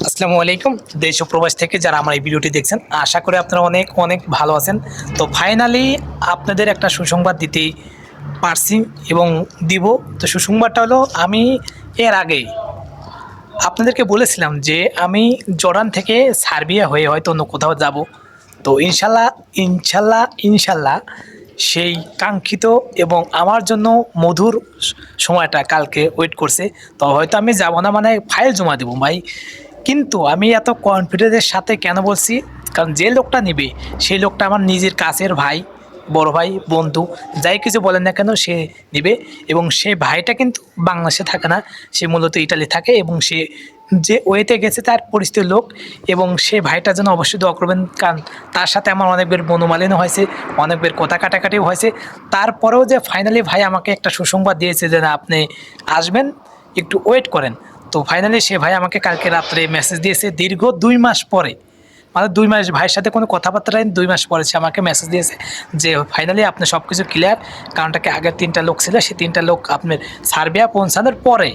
আসসালামু আলাইকুম, দেশ ও প্রবাস থেকে যারা আমার এই ভিডিওটি দেখছেন, আশা করি আপনারা অনেক অনেক ভালো আছেন। তো ফাইনালি আপনাদের একটা সুসংবাদ দিতেই পারছি এবং দিব। তো সুসংবাদটা হলো, আমি এর আগেই আপনাদেরকে বলেছিলাম যে আমি জর্ডান থেকে সার্বিয়া হয়ে হয়তো অন্য কোথাও যাব। তো ইনশাল্লাহ ইনশাল্লাহ ইনশাল্লাহ সেই কাঙ্ক্ষিত এবং আমার জন্য মধুর সময়টা কালকে ওয়েট করছে। তো হয়তো আমি যাব না মানে ফাইল জমা দেবো, ভাই। কিন্তু আমি এত কনফিডেন্সের সাথে কেন বলছি? কারণ যে লোকটা নেবে, সেই লোকটা আমার নিজের কাছের ভাই, বড় ভাই, বন্ধু, যাই কিছু বলেন না কেন সে নেবে এবং সে ভাইটা কিন্তু বাংলাদেশে থাকে না, সে মূলত ইটালি থাকে এবং সে যে ওয়েতে গেছে তার পরিস্থিতির লোক এবং সে ভাইটা যেন অবশ্যই দোয়া করবেন, কারণ তার সাথে আমার অনেকবার বনমালিনও হয়েছে অনেকবার কথা কাটাকাটিও হয়েছে। তারপরেও যে ফাইনালি ভাই আমাকে একটা সুসংবাদ দিয়েছে যে না, আপনি আসবেন, একটু ওয়েট করেন। তো ফাইনালি সে ভাই আমাকে কালকে রাত্রে মেসেজ দিয়েছে দীর্ঘ দুই মাস পরে। মানে দুই মাস ভাইয়ের সাথে কোনো কথাবার্তা নেই দুই মাস পরে সে আমাকে মেসেজ দিয়েছে যে ফাইনালি আপনার সব কিছু ক্লিয়ার কারণটাকে আগের তিনটা লোক ছিল, সেই তিনটা লোক আপনার সার্বিয়া পৌঁছানোর পরে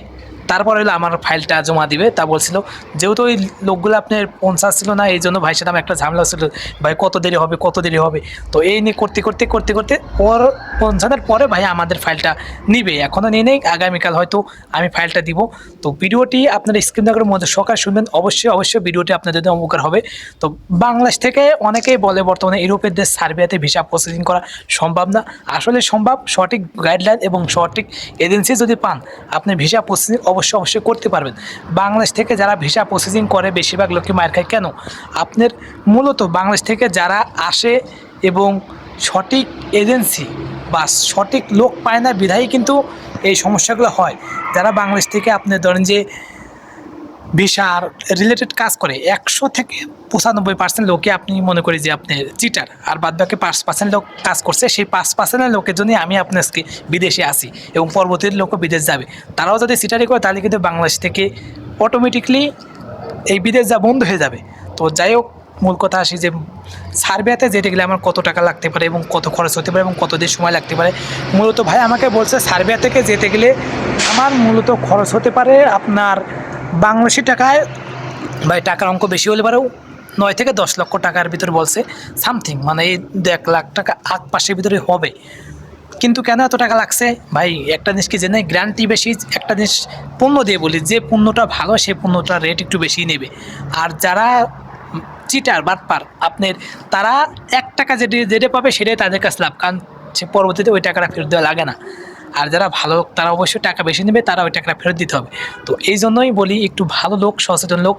তারপরে হলো আমার ফাইলটা জমা দিবে, তা বলছিল, যেহেতু ওই লোকগুলো আপনার পৌঁছাচ্ছিল না, এই জন্য ভাইয়ের সাথে একটা ঝামেলা ছিল, ভাই কত দেরি হবে, কত দেরি হবে? তো এই নিয়ে করতে করতে করতে করতে পর পৌঁছানোর পরে ভাই আমাদের ফাইলটা নিবে, এখনও নিয়ে নেই, আগামীকাল হয়তো আমি ফাইলটা দিব। তো ভিডিওটি আপনার স্ক্রিন করে মধ্যে সকাল শুনবেন, অবশ্যই অবশ্যই ভিডিওটি আপনাদের জন্য উপকার হবে। তো বাংলাদেশ থেকে অনেকেই বলে, বর্তমানে ইউরোপের দেশ সার্বিয়াতে ভিসা প্রসেসিং করা সম্ভব না। আসলে সম্ভব, সঠিক গাইডলাইন এবং সঠিক এজেন্সি যদি পান, আপনি ভিসা প্রসেসিং অবশ্যই অবশ্যই করতে পারবেন। বাংলাদেশ থেকে যারা ভিসা প্রসেসিং করে, বেশিরভাগ লোকই মায়ের খায়। কেন? আপনার মূলত বাংলাদেশ থেকে যারা আসে এবং সঠিক এজেন্সি বা সঠিক লোক পায় না, বিধায়ী কিন্তু এই সমস্যাগুলো হয়। যারা বাংলাদেশ থেকে আপনি ধরেন যে ভিসার রিলেটেড কাজ করে। একশো থেকে পঁচানব্বই পার্সেন্ট লোকে আপনি মনে করি যে আপনি চিটার আর বাদ বাকি পাঁচ পার্সেন্ট লোক কাজ করছে। সেই পাঁচ পার্সেন্টের লোকের জন্যই আমি আজকে বিদেশে আসি এবং পরবর্তী লোকও বিদেশ যাবে। তারাও যদি চিটারি করে, তাহলে কিন্তু বাংলাদেশ থেকে অটোমেটিকলি এই বিদেশ যা বন্ধ হয়ে যাবে। তো যাই হোক, মূল কথা আসি যে সার্বিয়াতে যেতে গেলে আমার কত টাকা লাগতে পারে এবং কত খরচ হতে পারে এবং কত দিন সময় লাগতে পারে? মূলত ভাই আমাকে বলছে সার্বিয়া থেকে যেতে গেলে আমার মূলত খরচ হতে পারে আপনার বাংলাদেশি টাকায় ভাই টাকার অঙ্ক বেশি হলে পারেও নয় থেকে দশ লক্ষ টাকার ভিতরে বলছে সামথিং মানে এই এক লাখ টাকা আগ পাশের ভিতরে হবে। কিন্তু কেন এত টাকা লাগছে? ভাই, একটা জিনিস কি জেনে? গ্যারান্টি বেশি, একটা জিনিস পণ্য দিয়ে বলি, যে পণ্যটা ভালো সেই পণ্যটার রেট একটু বেশি নেবে। আর যারা চিটার বাটপার, আপনার, তারা এক টাকা যেটা যেটা পাবে, সেটাই তাদের কাছে লাভ, কারণ সে পরবর্তীতে ওই টাকাটা ফেরত দেওয়া লাগে না। আর যারা ভালো, তারা অবশ্যই টাকা বেশি নেবে, তারা ওই টাকাটা ফেরত দিতে হবে। তো এই জন্যই বলি, একটু ভালো লোক, সচেতন লোক,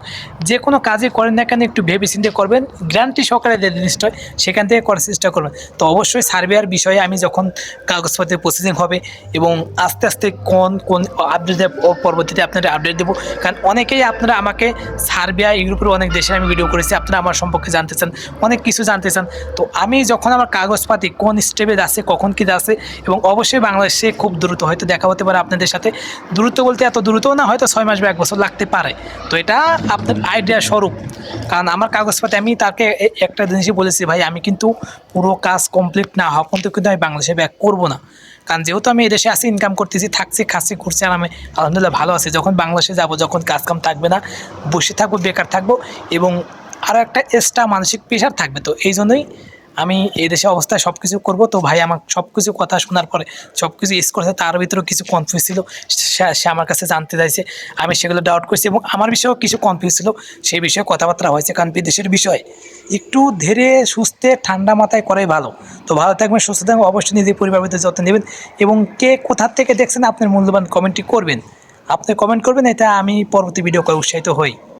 যে কোনো কাজে করেন না কেন, একটু ভেবে চিন্তে করবেন, গ্যারান্টি সহকারে যে জিনিসটা সেখান থেকে করার চেষ্টা করবেন। তো অবশ্যই সার্ভেয়ার বিষয়ে আমি যখন কাগজপত্রের প্রসেসিং হবে এবং আস্তে আস্তে কোন কোন আপডেট পরবর্তীতে আপনারা আপডেট দেবো, কারণ অনেকেই আপনারা আমাকে সার্বিয়া ইউরোপের অনেক দেশে আমি ভিডিও করেছি, আপনারা আমার সম্পর্কে জানতে চান, অনেক কিছু জানতে চান। তো আমি যখন আমার কাগজপাতি কোন স্টেপে যাচ্ছে, কখন কী যাচ্ছে, এবং অবশ্যই বাংলাদেশে খুব দ্রুত। হয়তো দেখা হতে পারে আপনাদের সাথে দ্রুত বলতে এত দ্রুতও না, হয়তো ছয় মাস বা এক বছর লাগতে পারে। তো এটা আপনার আইডিয়া স্বরূপ। কারণ আমার কাগজপাতি আমি তাকে একটা জিনিসই বলেছি, ভাই, আমি কিন্তু পুরো কাজ কমপ্লিট না হওয়া পর্যন্ত কিন্তু আমি বাংলাদেশে ব্যাক করব না। কারণ যেহেতু আমি এদেশে আসি ইনকাম করতেছি, থাকছি, খাচ্ছি, ঘুরছি আর আমি আলহামদুলিল্লাহ ভালো আছি। যখন বাংলাদেশে যাব, যখন কাজ কাম থাকবে না, বসে থাকব, বেকার থাকব এবং আরও একটা এক্সট্রা মানসিক প্রেশার থাকবে। তো এই জন্যই আমি এই দেশে অবস্থায় সব কিছু করব। তো ভাই আমার সব কিছু কথা শোনার পরে সব কিছু ইস করছে তার ভিতরেও কিছু কনফিউজ ছিল। সে আমার কাছে জানতে চাইছে। আমি সেগুলো ডাউট করছি এবং আমার বিষয়েও কিছু কনফিউজ ছিল। সেই বিষয়ে কথাবার্তা হয়েছে কারণ বিদেশের বিষয়। একটু ধীরে সুস্থে ঠান্ডা মাথায় করাই ভালো। তো ভালো থাকবেন, সুস্থ থাকবেন, অবশ্যই নিজের পরিবার ভিতরে যত্ন নেবেন এবং কে কোথার থেকে দেখছেন, আপনার মূল্যবান কমেন্টটি করবেন। আপনি কমেন্ট করবেন, এটা আমি পরবর্তী ভিডিও করে উৎসাহিত হই।